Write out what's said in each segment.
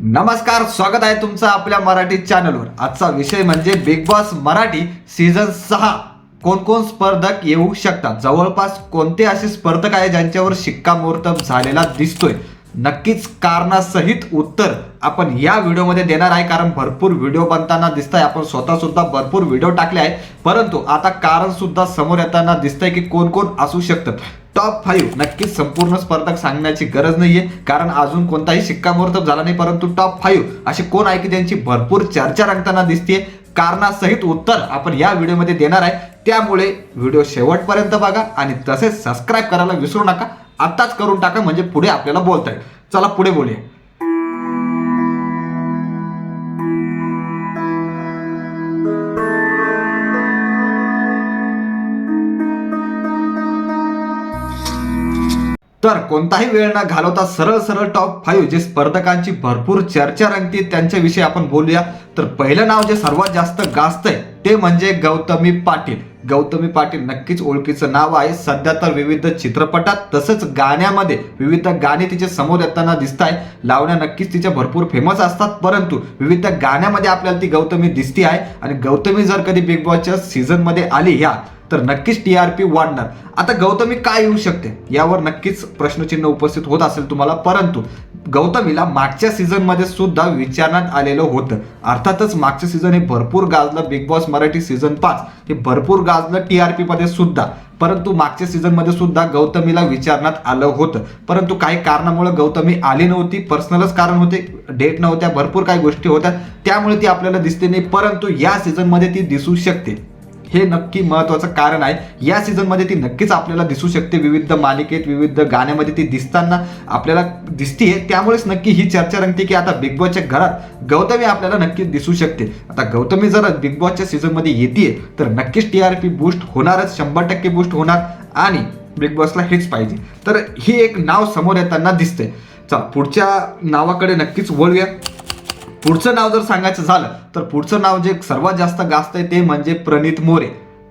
नमस्कार स्वागत आहे तुमचं आपल्या मराठी चॅनलवर. आजचा विषय म्हणजे बिग बॉस मराठी सीझन सहा. कोण कोण स्पर्धक येऊ शकतात? जवळपास कोणते असे स्पर्धक आहे ज्यांच्यावर शिक्कामोर्तब झालेला दिसतोय? नक्कीच कारणासहित उत्तर आपण या व्हिडिओमध्ये देणार आहे कारण भरपूर व्हिडिओ बनताना दिसत आहे आपण स्वतः सुद्धा भरपूर व्हिडिओ टाकले आहे परंतु आता कारण सुद्धा समोर येताना दिसतंय की कोण कोण असू शकतात. टॉप फाईव्ह नक्कीच संपूर्ण स्पर्धक सांगण्याची गरज नाहीये. कारण अजून कोणताही शिक्कामोर्तब झाला नाही परंतु टॉप फाईव्ह असे कोण आहे की त्यांची भरपूर चर्चा रंगताना दिसते कारणासहित उत्तर आपण या व्हिडिओमध्ये देणार आहे. त्यामुळे व्हिडिओ शेवटपर्यंत बघा आणि तसेच सबस्क्राईब करायला विसरू नका. आत्ताच करून टाका म्हणजे पुढे आपल्याला बोलता येईल चला पुढे बोलूया. तर कोणताही वेळ न घालवता सरळ सरळ टॉप फाईव्ह जे स्पर्धकांची भरपूर चर्चा रंगते त्यांच्याविषयी आपण बोलूया. तर पहिलं नाव जे सर्वात जास्त गाजतंय ते म्हणजे गौतमी पाटील. गौतमी पाटील नक्कीच ओळखीचं नाव आहे. सध्या तर विविध चित्रपटात तसंच गाण्यामध्ये विविध गाणे तिचे समोर येताना दिसत आहे लावण्या नक्कीच तिच्या भरपूर फेमस असतात परंतु विविध गाण्यामध्ये आपल्याला ती गौतमी दिसती आहे. आणि गौतमी जर कधी बिग बॉसच्या सीझनमध्ये आली ह्या तर नक्कीच टी आर पी वाढणार. आता गौतमी काय येऊ शकते? यावर नक्कीच प्रश्नचिन्ह उपस्थित होत असेल तुम्हाला परंतु गौतमीला मागच्या सीझनमध्ये सुद्धा विचारण्यात आलेलं होतं. अर्थातच मागचं सीझन हे भरपूर गाजलं बिग बॉस मराठी सीझन पाच हे भरपूर गाजलं टी आर पीमध्ये सुद्धा. परंतु मागच्या सीझनमध्ये सुद्धा गौतमीला विचारण्यात आलं होतं. परंतु काही कारणामुळे गौतमी आली नव्हती. पर्सनलच कारण होते डेट नव्हत्या भरपूर काही गोष्टी होत्या. त्यामुळे ती आपल्याला दिसते नाही परंतु या सीझनमध्ये ती दिसू शकते. हे नक्की महत्वाचं कारण आहे. या सीझनमध्ये ती नक्कीच आपल्याला दिसू शकते. विविध मालिकेत विविध गाण्यामध्ये ती दिसताना आपल्याला दिसतीये. त्यामुळेच नक्की ही चर्चा रंगते की आता बिग बॉसच्या घरात गौतमी आपल्याला नक्कीच दिसू शकते. आता गौतमी जर बिग बॉसच्या सीझनमध्ये येते तर नक्कीच टी आर पी बूस्ट होणारच. शंभर टक्के बूस्ट होणार आणि बिग बॉसला हेच पाहिजे. तर ही एक नाव समोर येताना दिसते चला पुढच्या नावाकडे नक्कीच वळूया. पुढचं नाव जर सांगायचं झालं तर पुढचं नाव जे सर्वात जास्त गाजत आहे ते म्हणजे प्रणित मोरे.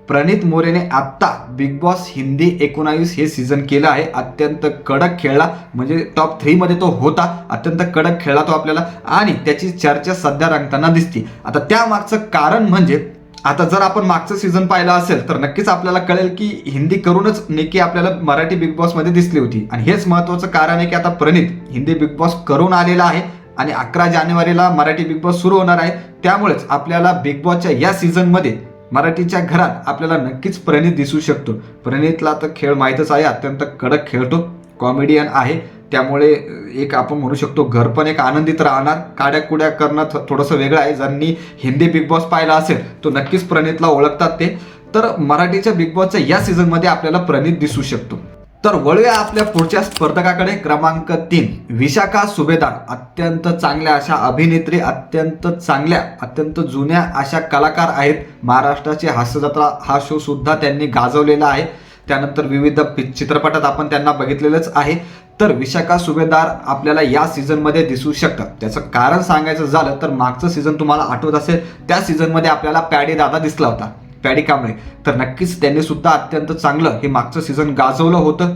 प्रणित मोरेने आत्ता बिग बॉस हिंदी एकोणावीस हे सीझन केलं आहे. अत्यंत कडक खेळला म्हणजे टॉप थ्रीमध्ये तो होता. अत्यंत कडक खेळला तो आपल्याला. आणि त्याची चर्चा सध्या रंगताना दिसते. आता त्यामागचं कारण म्हणजे आता जर आपण मागचं सीझन पाहिलं असेल तर नक्कीच आपल्याला कळेल की हिंदी करूनच नेकी आपल्याला मराठी बिग बॉसमध्ये दिसली होती. आणि हेच महत्वाचं कारण आहे की आता प्रणित हिंदी बिग बॉस करून आलेला आहे. आणि अकरा जानेवारीला मराठी बिग बॉस सुरू होणार आहे. त्यामुळेच आपल्याला बिग बॉसच्या या सीझनमध्ये मराठीच्या घरात आपल्याला नक्कीच प्रणित दिसू शकतो. प्रणितला तर खेळ माहीतच आहे अत्यंत कडक खेळतो कॉमेडियन आहे. त्यामुळे एक आपण म्हणू शकतो घर पण एक आनंदित राहणार. काड्या कुड्या करणं थ- थोडंसं वेगळं आहे. ज्यांनी हिंदी बिग बॉस पाहिला असेल तो नक्कीच प्रणितला ओळखतात ते. तर मराठीच्या बिग बॉसच्या या सीझनमध्ये आपल्याला प्रणित दिसू शकतो. तर वळूया आपल्या पुढच्या स्पर्धकाकडे. क्रमांक तीन विशाखा सुभेदार. अत्यंत चांगल्या अशा अभिनेत्री अत्यंत चांगल्या अत्यंत जुन्या अशा कलाकार आहेत. महाराष्ट्राची हास्यजत्रा हा शो सुद्धा त्यांनी गाजवलेला आहे. त्यानंतर विविध पि- चित्रपटात आपण त्यांना बघितलेलंच आहे. तर विशाखा सुभेदार आपल्याला या सीझनमध्ये दिसू शकतात. त्याचं कारण सांगायचं झालं तर मागचं सीझन तुम्हाला आठवत असेल त्या सीझनमध्ये आपल्याला पॅडी दादा दिसला होता. पॅडी कामरे तर नक्कीच त्यांनी सुद्धा अत्यंत चांगलं हे मागचं सीझन गाजवलं होतं.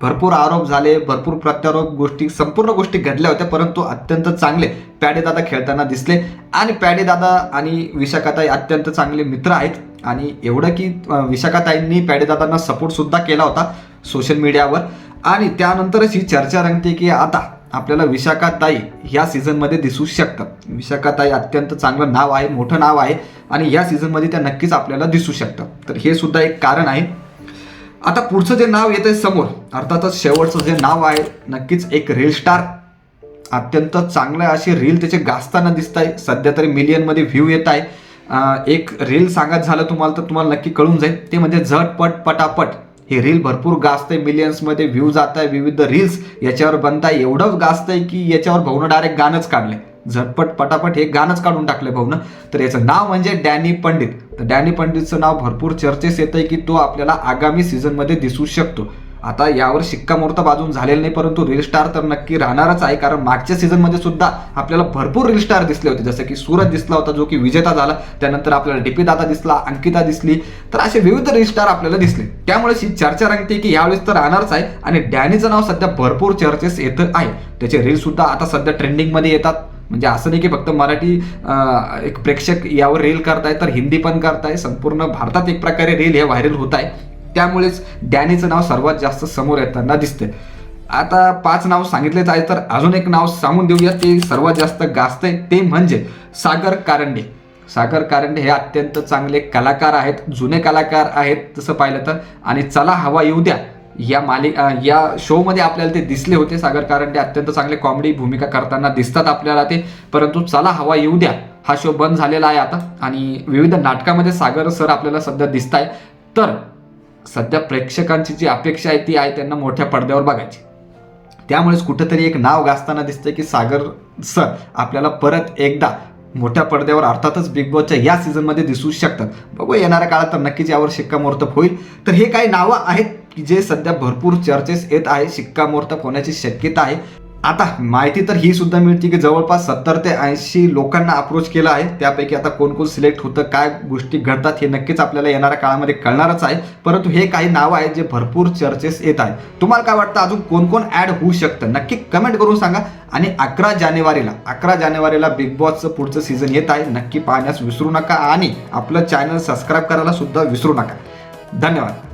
भरपूर आरोप झाले भरपूर प्रत्यारोप गोष्टी संपूर्ण गोष्टी घडल्या होत्या परंतु अत्यंत चांगले पॅडे दादा खेळताना दिसले. आणि पॅडे दादा आणि विशाखाताई अत्यंत चांगले मित्र आहेत. आणि एवढं की विशाखाताईंनी पॅडे दादांना सपोर्ट सुद्धा केला होता सोशल मीडियावर आणि त्यानंतरच ही चर्चा रंगते की आता आपल्याला विशाखाताई ह्या सीझनमध्ये दिसू शकतात. विशाखाताई अत्यंत चांगलं नाव आहे मोठं नाव आहे. आणि या सीझनमध्ये त्या नक्कीच आपल्याला दिसू शकतात. तर हे सुद्धा एक कारण आहे. आता पुढचं जे नाव येत आहे समोर अर्थातच शेवटचं जे नाव आहे नक्कीच एक रील स्टार अत्यंत चांगलं अशी रील त्याचे गाजताना दिसत आहे सध्या तरी मिलियनमध्ये व्ह्यू येत आहे. एक रील सांगत झालं तुम्हाला तर तुम्हाला नक्की कळून जाईल. ते म्हणजे झटपट पटापट. हे रील भरपूर गाजतंय. मिलियन्समध्ये व्ह्यू जात आहे. विविध रील्स याच्यावर बनताय. एवढं गाजतंय की याच्यावर भाऊनं डायरेक्ट गाणंच काढलंय. झटपट पटापट हे गाणंच काढून टाकलंय भाऊनं. तर याचं नाव म्हणजे डॅनी पंडित. तर डॅनी पंडितचं नाव भरपूर चर्चेस येतं आहे की तो आपल्याला आगामी सीझनमध्ये दिसू शकतो. आता यावर शिक्कामोर्तब अजून झालेलं नाही परंतु रील स्टार तर नक्की राहणारच आहे कारण मागच्या सीझनमध्ये सुद्धा आपल्याला भरपूर रील स्टार दिसले होते. जसं की सूरज दिसला होता जो की विजेता झाला. त्यानंतर आपल्याला डीपी दादा दिसला अंकिता दिसली. तर असे विविध रील स्टार आपल्याला दिसले. त्यामुळे ही चर्चा रंगते की यावेळेस तर राहणारच आहे. आणि डॅनीचं नाव सध्या भरपूर चर्चेस येत आहे. त्याचे रील सुद्धा आता सध्या ट्रेंडिंगमध्ये येतात. म्हणजे असं नाही की फक्त मराठी एक प्रेक्षक यावर रील करताय तर हिंदी पण करताय. संपूर्ण भारतात एक प्रकारे रील हे व्हायरल होत आहे त्यामुळेच डॅनीचं नाव सर्वात जास्त समोर येताना दिसतंय. आता पाच नाव सांगितलेच आहे तर अजून एक नाव सांगून देऊया ते सर्वात जास्त गाजतंय. ते म्हणजे सागर कारंडे. सागर कारंडे हे अत्यंत चांगले कलाकार आहेत जुने कलाकार आहेत तसं पाहिलं तर. आणि चला हवा येऊ द्या. या मालिक या शोमध्ये आपल्याला ते दिसले होते सागर कारंडे अत्यंत चांगले कॉमेडी भूमिका करताना दिसतात आपल्याला ते. परंतु चला हवा येऊ द्या. हा शो बंद झालेला आहे आता. आणि विविध नाटकामध्ये सागर सर आपल्याला सध्या दिसत आहे तर सध्या प्रेक्षकांची जी अपेक्षा आहे ती आहे त्यांना मोठ्या पडद्यावर बघायची. त्यामुळेच कुठंतरी एक नाव गाजताना दिसतंय की सागर सर आपल्याला परत एकदा मोठ्या पडद्यावर अर्थातच बिग बॉसच्या या सीझनमध्ये दिसू शकतात. बघू येणाऱ्या काळात तर नक्कीच यावर शिक्कामोर्तब होईल. तर हे काही नावं आहेत की जे सध्या भरपूर चर्चेस येत आहे शिक्कामोर्तब होण्याची शक्यता आहे. आता माहिती तर ही सुद्धा मिळते की जवळपास सत्तर ते ऐंशी लोकांना अप्रोच केला आहे. त्यापैकी आता कोण कोण सिलेक्ट होतं काय गोष्टी घडतात हे नक्कीच आपल्याला येणाऱ्या काळामध्ये कळणारच आहे. परंतु हे काही नावं आहेत जे भरपूर चर्चेस येत आहे तुम्हाला काय वाटतं अजून कोण कोण ऍड होऊ शकतं? नक्की कमेंट करून सांगा. आणि अकरा जानेवारीला अकरा जानेवारीला बिग बॉसचं पुढचं सीझन येत आहे. नक्की पाहण्यास विसरू नका. आणि आपलं चॅनल सबस्क्राईब करायला सुद्धा विसरू नका. धन्यवाद.